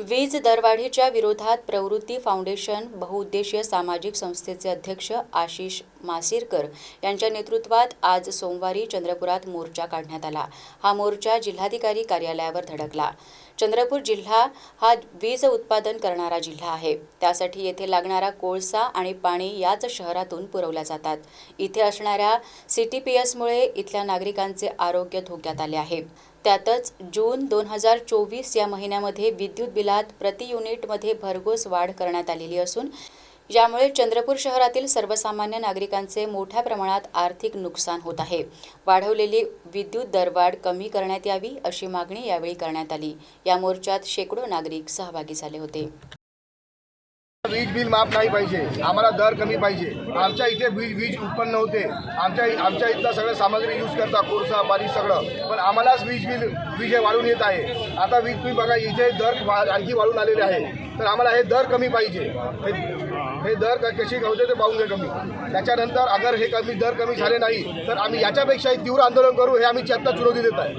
वीज दरवाढीच्या विरोधात प्रवृत्ती फाउंडेशन बहुउद्देशीय सामाजिक संस्थेचे अध्यक्ष आशिष मासिरकर यांच्या नेतृत्वात आज सोमवारी चंद्रपुरात मोर्चा काढण्यात आला. हा मोर्चा जिल्हाधिकारी कार्यालयावर धडकला. चंद्रपूर जिल्हा हा वीज उत्पादन करणारा जिल्हा आहे. त्यासाठी येथे लागणारा कोळसा आणि पाणी याच शहरातून पुरवल्या जातात. इथे असणाऱ्या सी टी पी एसमुळे इथल्या नागरिकांचे आरोग्य धोक्यात आले आहे. त्यातच जून दोन हजार चोवीस या महिन्यामध्ये विद्युत बिलात प्रति युनिटमध्ये भरघोस वाढ करण्यात आलेली असून ज्यामुळे चंद्रपूर शहरातील सर्वसामान्य नागरिकांचे मोठ्या प्रमाणात आर्थिक नुकसान होत आहे. वाढवलेली विद्युत दरवाढ कमी करण्यात यावी अशी मागणी यावेळी करण्यात आली. या मोर्चात शेकडो नागरिक सहभागी झाले होते. वीज बिल माफ नाही पाहिजे. आम्हाला दर कमी पाहिजे. आमच्या इथे वीज वीज उत्पन्न होते. आमच्या आमच्या इथलं सगळं सामग्री यूज करता कोळसा पाणी सगळं. पण आम्हालाच वीज बिल वीज हे वाढून येत आहे. आता वीज बिल बघा इथे दर आणखी वाढून आलेले आहे. तर आम्हाला हे दर कमी पाहिजे. हे दर कशी होते ते पाहून घे कमी. त्याच्यानंतर अगर हे कमी दर कमी झाले नाही तर आम्ही याच्यापेक्षाही तीव्र आंदोलन करू हे आम्ही आत्ता चुनौती देत आहे.